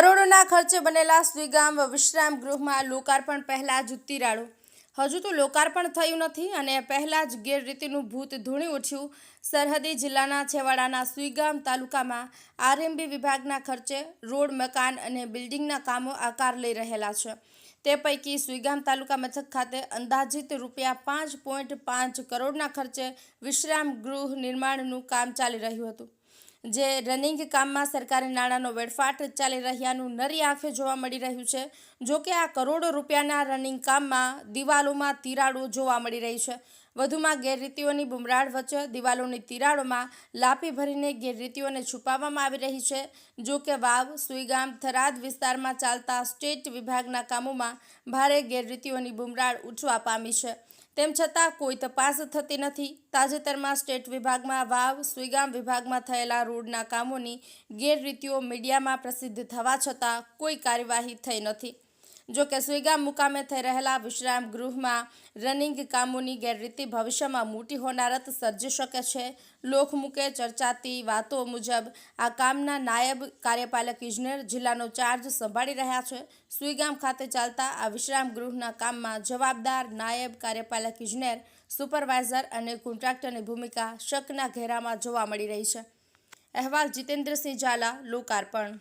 કરોડોના ખર્ચે બનેલા શ્રીગામ વિશ્રામ ગૃહમાં લોકાર્પણ પહેલા જ તિરાડો. હજુ તો લોકાર્પણ થયું નથી અને પહેલાં જ ગેરરીતિનું ભૂત ધૂણી ઉઠ્યું. સરહદી જિલ્લાના છેવાડાના સુઈગામ તાલુકામાં આરએમબી વિભાગના ખર્ચે રોડ, મકાન અને બિલ્ડિંગના કામો આકાર લઈ રહેલા છે. તે પૈકી સુઈગામ તાલુકા મથક ખાતે અંદાજિત રૂપિયા પાંચ પોઈન્ટ પાંચ કરોડના ખર્ચે વિશ્રામ ગૃહ નિર્માણનું કામ ચાલી રહ્યું હતું. જે રનિંગ કામમાં સરકારી નાણાંનો વેડફાટ ચાલી રહ્યાનું નરી આંખે જોવા મળી રહ્યું છે. જો કે આ કરોડો રૂપિયાના રનિંગ કામમાં દિવાલોમાં તિરાડો જોવા મળી રહી છે. વધુમાં ગેરરીતિઓની બુમરાળ વચ્ચે દિવાલોની તિરાડોમાં લાપી ભરીને ગેરરીતિઓને છુપાવવામાં આવી રહી છે. જો કે વાવ, સુઈગામ, થરાદ વિસ્તારમાં ચાલતા સ્ટેટ વિભાગના કામોમાં ભારે ગેરરીતિઓની બુમરાળ ઉઠવા પામી છે. તેમ છતાં કોઈ તપાસ થતી નથી. તાજેતરમાં સ્ટેટ વિભાગમાં વાવ સુઈગામ વિભાગમાં થયેલા રોડના કામોની ગેરરીતિઓ મીડિયામાં પ્રસિદ્ધ થવા છતાં કોઈ કાર્યવાહી થઈ નથી. જો કે સુઈગામ મુકામે થઈ રહેલા વિશ્રામ ગૃહમાં રનિંગ કામોની ગેરરીતિ ભવિષ્યમાં મોટી હોનારત સર્જી શકે છે. લોકમુખે ચર્ચાતી વાતો મુજબ આ કામના નાયબ કાર્યપાલક ઇજનેર જિલ્લાનો ચાર્જ સંભાળી રહ્યા છે. સુઈગામ ખાતે ચાલતા આ વિશ્રામ ગૃહના કામમાં જવાબદાર નાયબ કાર્યપાલક ઇજનેર સુપરવાઇઝર અને કોન્ટ્રાક્ટરની ભૂમિકા શકના ઘેરામાં જોવા મળી રહી છે. અહેવાલ જીતેન્દ્રસિંહ ઝાલા, લોકાર્પણ.